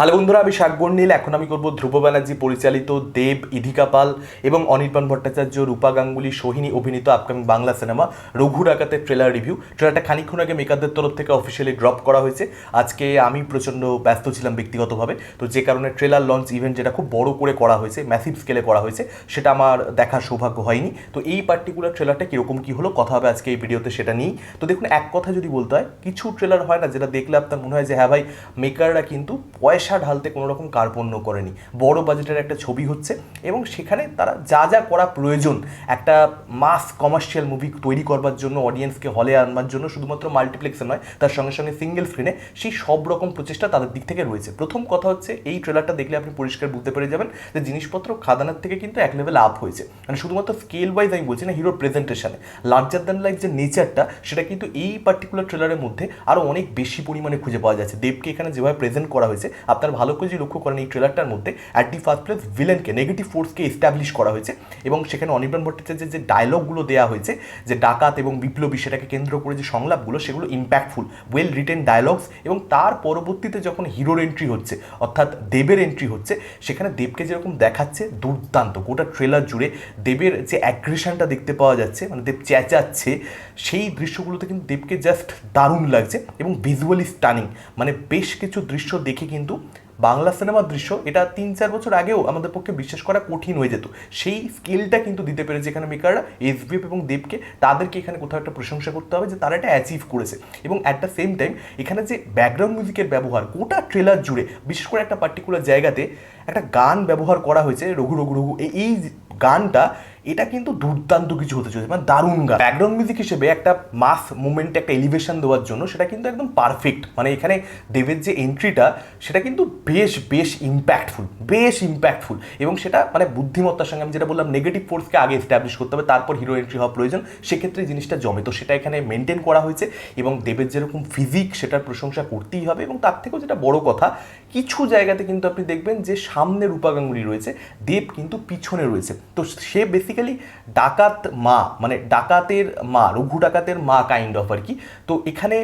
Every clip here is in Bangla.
হ্যালো বন্ধুরা, আমি শাকবর নীল এখন আমি করব ধ্রুব ব্যানার্জি পরিচালিত দেব, ইধিকা পাল এবং অনির্বাণ ভট্টাচার্য, রূপা গাঙ্গুলি, সোহিনী অভিনীত আপকামিং বাংলা সিনেমা, রঘু ডাকাতের ট্রেলার রিভিউ ট্রেলারটা খানিক্ষণ আগে মেকারদের তরফ থেকে অফিসিয়ালি ড্রপ করা হয়েছে। আজকে আমি প্রচণ্ড ব্যস্ত ছিলাম ব্যক্তিগতভাবে। তো যে কারণে ট্রেলার লঞ্চ ইভেন্ট যেটা খুব বড় করে করা হয়েছে ম্যাসিভ স্কেলে করা হয়েছে, সেটা আমার দেখার সৌভাগ্য হয়নি। তো এই পার্টিকুলার ট্রেলারটা কীরকম কী হলো, কথা হবে আজকে এই ভিডিওতে সেটা নিয়েই। তো দেখুন, এক কথা যদি বলতে হয়, কিছু ট্রেলার হয় না, যেটা দেখলে আপনার মনে হয় যে হ্যাঁ ভাই মেকাররা কিন্তু পয়সা ঢালতে কোনো রকম কার্পণ্য করেনি। বড় বাজেটের একটা ছবি হচ্ছে এবং সেখানে তারা যা যা করা প্রয়োজন, একটা মাস কমার্শিয়াল মুভি তৈরি করবার জন্য অডিয়েন্সকে হলে আনবার জন্য শুধুমাত্র মাল্টিপ্লেক্সে নয়, তার সঙ্গে সঙ্গে সিঙ্গেল স্ক্রিনে সেই সব রকম প্রচেষ্টা তাদের দিক থেকে রয়েছে। প্রথম কথা হচ্ছে এই ট্রেলারটা দেখলে আপনি পরিষ্কার বুঝতে পেরে যাবেন যে জিনিসপত্র খাদানার থেকে কিন্তু এক লেভেল আপ হয়েছে। মানে শুধুমাত্র স্কেল ওয়াইজ আমি বলছি না হিরোর প্রেজেন্টেশনে লার্জার দ্যান লাইফ যে নেচারটা সেটা কিন্তু এই পার্টিকুলার ট্রেলারের মধ্যে আরও অনেক বেশি পরিমাণে খুঁজে পাওয়া যাচ্ছে। দেবকে এখানে যেভাবে প্রেজেন্ট করা হয়েছে আপনার ভালো করে যদি লক্ষ্য করেন এই ট্রেলারটার মধ্যে অ্যাট দি ফার্স্ট প্লেস ভিলেনকে নেগেটিভ ফোর্সকে এস্টাবলিশ করা হয়েছে এবং সেখানে অনির্বাণ ভট্টাচার্যের যে ডায়লগগুলো দেওয়া হয়েছে, যে ডাকাত এবং বিপ্লবী সেটাকে কেন্দ্র করে যে সংলাপগুলো, সেগুলো ইম্প্যাক্টফুল ওয়েল রিটেন ডায়লগস এবং তার পরবর্তীতে যখন হিরোর এন্ট্রি হচ্ছে, অর্থাৎ দেবের এন্ট্রি হচ্ছে, সেখানে দেবকে যেরকম দেখাচ্ছে, দুর্দান্ত। গোটা ট্রেলার জুড়ে দেবের যে অ্যাগ্রেশনটা দেখতে পাওয়া যাচ্ছে মানে দেব চেঁচাচ্ছে সেই দৃশ্যগুলোতে কিন্তু দেবকে জাস্ট দারুণ লাগছে এবং ভিজুয়ালি স্টানিং মানে বেশ কিছু দৃশ্য দেখে কিন্তু বাংলা সিনেমার দৃশ্য এটা তিন চার বছর আগেও আমাদের পক্ষে বিশ্বাস করা কঠিন হয়ে যেত। সেই স্কিলটা কিন্তু দিতে পেরেছে এখানে মেকাররা এসবিএফ এবং দেবকে। তাদেরকে এখানে কোথাও একটা প্রশংসা করতে হবে যে তারা এটা অ্যাচিভ করেছে। এবং অ্যাট দ্য সেম টাইম এখানে যে ব্যাকগ্রাউন্ড মিউজিকের ব্যবহার, গোটা ট্রেলার জুড়ে, বিশেষ করে একটা পার্টিকুলার জায়গাতে একটা গান ব্যবহার করা হয়েছে, রঘু রঘু রঘু। এই- এই গানটা এটা কিন্তু দুর্দান্ত কিছু হতে চলেছে মানে দারুণ গান। ব্যাকগ্রাউন্ড মিউজিক হিসেবে একটা মাস মুভমেন্টে একটা এলিভেশন দেওয়ার জন্য সেটা কিন্তু একদম পারফেক্ট মানে এখানে দেবের যে এন্ট্রিটা সেটা কিন্তু বেশ বেশ ইম্প্যাক্টফুল বেশ ইম্প্যাক্টফুল এবং সেটা মানে বুদ্ধিমত্তার সঙ্গে আমি যেটা বললাম নেগেটিভ ফোর্সকে আগে এস্টাবলিশ করতে হবে, তারপর হিরো এন্ট্রি হওয়া প্রয়োজন, সেক্ষেত্রে জিনিসটা জমে। তো সেটা এখানে মেনটেন করা হয়েছে এবং দেবের যেরকম ফিজিক সেটার প্রশংসা করতেই হবে। এবং তার থেকেও যেটা বড় কথা, কিছু জায়গাতে কিন্তু আপনি দেখবেন যে সামনে রূপা গাঙ্গুলি রয়েছে, দেব কিন্তু পিছনে রয়েছে। তো সে বেসিক্যালি ডাকাত মা মানে ডাকাতের মা, রঘু ডাকাতের মা কাইন্ড অফ আর কি। তো এখানে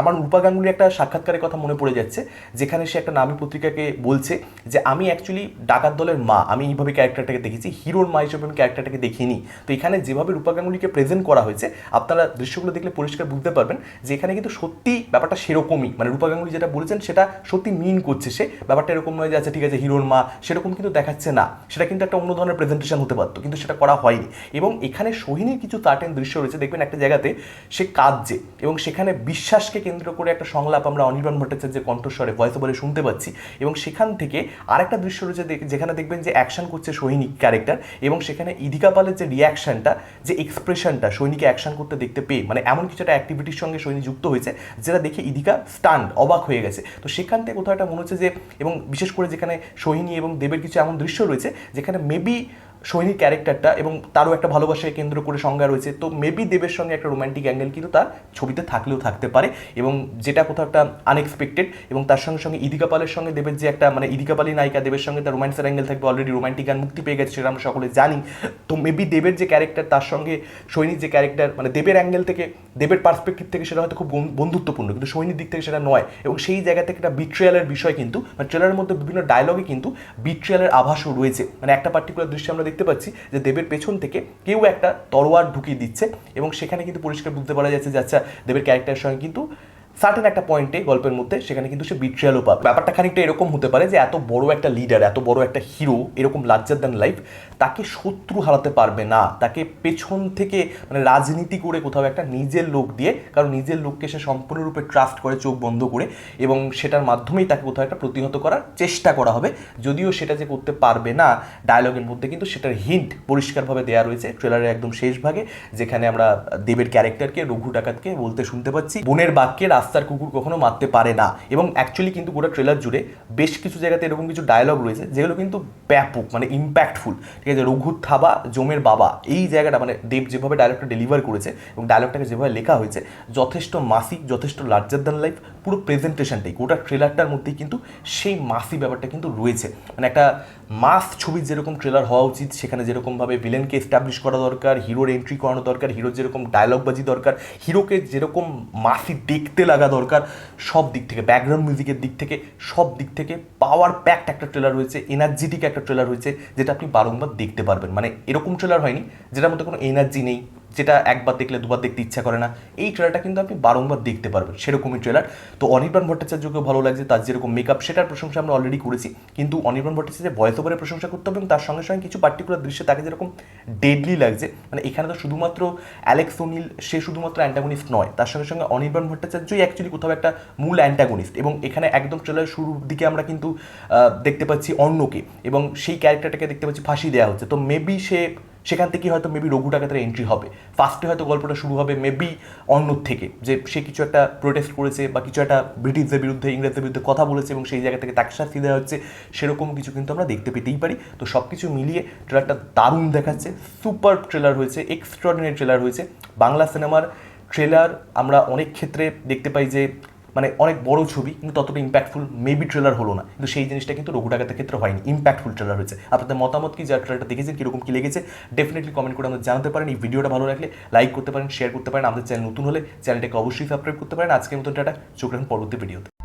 আমার রূপা গাঙ্গুলির একটা সাক্ষাৎকারের কথা মনে পড়ে যাচ্ছে, যেখানে সে একটা নামী পত্রিকাকে বলছে যে, আমি অ্যাকচুয়ালি ডাকাত দলের মা, আমি এইভাবে ক্যারেক্টারটাকে দেখেছি হিরোর মা হিসেবে আমি ক্যারেক্টারটাকে দেখিনি। তো এখানে যেভাবে রূপা গাঙ্গুলিকে প্রেজেন্ট করা হয়েছে, আপনারা দৃশ্যগুলো দেখলে পরিষ্কার বুঝতে পারবেন যে, এখানে কিন্তু সত্যি ব্যাপারটা সেরকমই। মানে রূপা গাঙ্গুলি যেটা বলেছেন, সেটা সত্যি মিন করছে সে। ব্যাপারটা এরকম নয় যে আচ্ছা ঠিক আছে হিরোর মা, সেরকম কিন্তু দেখাচ্ছে না। সেটা কিন্তু একটা অন্য ধরনের প্রেজেন্টেশন হতে পারতো। কিন্তু সেটা করা হয়নি। এবং এখানে সোহিনীর কিছু সার্টেন দৃশ্য রয়েছে। দেখবেন একটা জায়গাতে সে কাঁদছে এবং সেখানে বিশ্বাসকে কেন্দ্র করে একটা সংলাপ আমরা অনির্বাণ ভট্টাচার্যের কণ্ঠস্বরে ভয়েস ওভারে শুনতে পাচ্ছি। এবং সেখান থেকে আরেকটা দৃশ্য রয়েছে যেখানে দেখবেন যে অ্যাকশন করছে সৈনী ক্যারেক্টার এবং সেখানে ইদিকা পালের যে রিয়াকশনটা যে এক্সপ্রেশনটা সৈনিকে অ্যাকশন করতে দেখতে পেয়ে মানে এমন কিছু একটা অ্যাক্টিভিটির সঙ্গে সৈনিক যুক্ত হয়েছে, যেটা দেখে ইদিকা স্টান্ড অবাক হয়ে গেছে। তো সেখান থেকে কোথাও একটা মনে হচ্ছে যে, এবং বিশেষ করে যেখানে সোহিনী এবং দেবের কিছু এমন দৃশ্য রয়েছে, যেখানে মেবি সোহিনীর ক্যারেক্টারটা এবং তারও একটা ভালোবাসাকে কেন্দ্র করে সংজ্ঞা রয়েছে। তো মেবি দেবের সঙ্গে একটা রোমান্টিক অ্যাঙ্গেল কিন্তু তার ছবিতে থাকলেও থাকতে পারে এবং যেটা কোথাও একটা আনএক্সপেক্টেড এবং তার সঙ্গে সঙ্গে ইদিকা পালের সঙ্গে দেবের যে একটা মানে ইদিকা পালি নায়িকা দেবের সঙ্গে তার রোম্যান্সের অ্যাঙ্গেল থাকবে অলরেডি রোমান্টিক গান মুক্তি পেয়ে গেছে সেটা আমরা সকলে জানি। তো মেবি দেবের যে ক্যারেক্টার তার সঙ্গে সৈনিক যে ক্যারেক্টার মানে দেবের অ্যাঙ্গেল থেকে দেবের পার্সপেক্টিভ থেকে সেটা হয়তো খুব বন্ধুত্বপূর্ণ কিন্তু সৈনিক দিক থেকে সেটা নয় এবং সেই জায়গা থেকে একটা বিট্রিয়ালের বিষয় কিন্তু মানে ট্রেলারের মধ্যে বিভিন্ন ডায়লগে কিন্তু বিট্রিয়ালের আভাসও রয়েছে। মানে একটা পার্টিকুলার দৃশ্যে আমরা দেখতে পাচ্ছি যে দেবের পেছন থেকে কেউ একটা তরোয়ার ঢুকিয়ে দিচ্ছে এবং সেখানে কিন্তু পরিষ্কার বুঝতে পারা যাচ্ছে যে আচ্ছা দেবের ক্যারেক্টারের সঙ্গে কিন্তু সার্টেন একটা পয়েন্টে গল্পের মধ্যে, সেখানে কিন্তু সে বিট্রিয়ালও পাবে। ব্যাপারটা খানিকটা এরকম হতে পারে যে, এত বড় একটা লিডার এত বড় একটা হিরো এরকম লার্জার দ্যান লাইফ তাকে শত্রু হারাতে পারবে না। তাকে পেছন থেকে মানে রাজনীতি করে কোথাও একটা নিজের লোক দিয়ে, কারণ নিজের লোককে সে সম্পূর্ণরূপে ট্রাস্ট করে, চোখ বন্ধ করে, এবং সেটার মাধ্যমেই তাকে কোথাও একটা প্রতিহত করার চেষ্টা করা হবে। যদিও সেটা যে করতে পারবে না ডায়লগের মধ্যে কিন্তু সেটার হিন্ট পরিষ্কারভাবে দেওয়া রয়েছে ট্রেলারের একদম শেষ ভাগে, যেখানে আমরা দেবের ক্যারেক্টারকে রঘু ডাকাতকে বলতে শুনতে পাচ্ছি। বোনের বাক্যে রাস্তার কুকুর কখনো মারতে পারে না। এবং অ্যাকচুয়ালি কিন্তু গোটা ট্রেলার জুড়ে বেশ কিছু জায়গাতে এরকম কিছু ডায়লগ রয়েছে, যেগুলো কিন্তু ব্যাপক মানে ইম্প্যাক্টফুল ঠিক আছে রঘু থাবা, জমের বাবা, এই জায়গাটা মানে দেব যেভাবে ডায়লগটা ডেলিভার করেছে এবং ডায়লগটাকে যেভাবে লেখা হয়েছে, যথেষ্ট মাসিক যথেষ্ট লার্জার দ্যান লাইফ পুরো প্রেজেন্টেশনটাই গোটা ট্রেলারটার মধ্যেই কিন্তু সেই মাসি ব্যাপারটা কিন্তু রয়েছে। মানে একটা মাস ছবির যেরকম ট্রেলার হওয়া উচিত, সেখানে যেরকমভাবে ভিলেনকে এস্টাবলিশ করা দরকার হিরোর এন্ট্রি করানো দরকার হিরোর যেরকম ডায়লগবাজি দরকার হিরোকে যেরকম মাসি দেখতে লাগবে লাগা দরকার। সব দিক থেকে ব্যাকগ্রাউন্ড মিউজিকের দিক থেকে, সব দিক থেকে পাওয়ার প্যাকড একটা ট্রেলার হয়েছে এনার্জেটিক একটা ট্রেলার হয়েছে যেটা আপনি বারংবার দেখতে পারবেন। মানে এরকম ট্রেলার হয়নি, যেটার মধ্যে কোনো এনার্জি নেই। যেটা একবার দেখলে, দুবার দেখতে ইচ্ছা করে না, এই ট্রেলারটা কিন্তু আপনি বারংবার দেখতে পারবেন, সেরকমই ট্রেলার তো অনির্বাণ ভট্টাচার্যকে ভালো লাগছে, তার যেরকম মেকআপ সেটার প্রশংসা আমরা অলরেডি করেছি। কিন্তু অনির্বাণ ভট্টাচার্যের ভয়েস ওভারের প্রশংসা করতে হবে এবং তার সঙ্গে সঙ্গে কিছু পার্টিকুলার দৃশ্যে তাকে যেরকম ডেডলি লাগছে মানে এখানে তো শুধুমাত্র অ্যালেক্স ওনিল সে শুধুমাত্র অ্যান্টাগনিস্ট নয়, তার সঙ্গে সঙ্গে অনির্বাণ ভট্টাচার্যই অ্যাকচুয়ালি কোথাও একটা মূল অ্যান্টাগনিস্ট এবং এখানে একদম ট্রেলারের শুরুর দিকে আমরা কিন্তু দেখতে পাচ্ছি অন্যকে এবং সেই ক্যারেক্টারটাকে দেখতে পাচ্ছি ফাঁসি দেওয়া হচ্ছে। তো মেবি সে সেখান থেকে হয়তো মেবি রঘু ডাকাতের এন্ট্রি হবে। ফার্স্টে হয়তো গল্পটা শুরু হবে মেবি অন্যর থেকে, যে সে কিছু একটা প্রোটেস্ট করেছে বা কিছু একটা ব্রিটিশদের বিরুদ্ধে, ইংরেজদের বিরুদ্ধে কথা বলেছে এবং সেই জায়গা থেকে তাকে শাস্তি দেওয়া হচ্ছে, সেরকম কিছু কিন্তু আমরা দেখতে পেতেই পারি। তো সব কিছু মিলিয়ে ট্রেলারটা দারুণ দেখাচ্ছে সুপার ট্রেলার হয়েছে এক্সট্রাঅর্ডিনারি ট্রেলার হয়েছে। বাংলা সিনেমার ট্রেলার আমরা অনেক ক্ষেত্রে দেখতে পাই যে মানে অনেক বড় ছবি, কিন্তু ততটা ইম্প্যাক্টফুল মেবি ট্রেলার হলো না। কিন্তু সেই জিনিসটা কিন্তু রঘু ডাকাতের ক্ষেত্রে হয়নি ইম্প্যাক্টফুল ট্রেলার হয়েছে। আপনাদের মতামত কি? যারা ট্রেলারটা দেখেছেন, কীরকম কী লেগেছে? ডেফিনেটলি কমেন্ট করে আমাদের জানাতে পারেন। এই ভিডিওটা ভালো লাগলে লাইক করতে পারেন শেয়ার করতে পারেন। আমাদের চ্যানেল নতুন হলে চ্যানেলটাকে অবশ্যই সাবস্ক্রাইব করতে পারেন। আজকের মতো টাটা। চোখ রাখুন পরবর্তী ভিডিওতে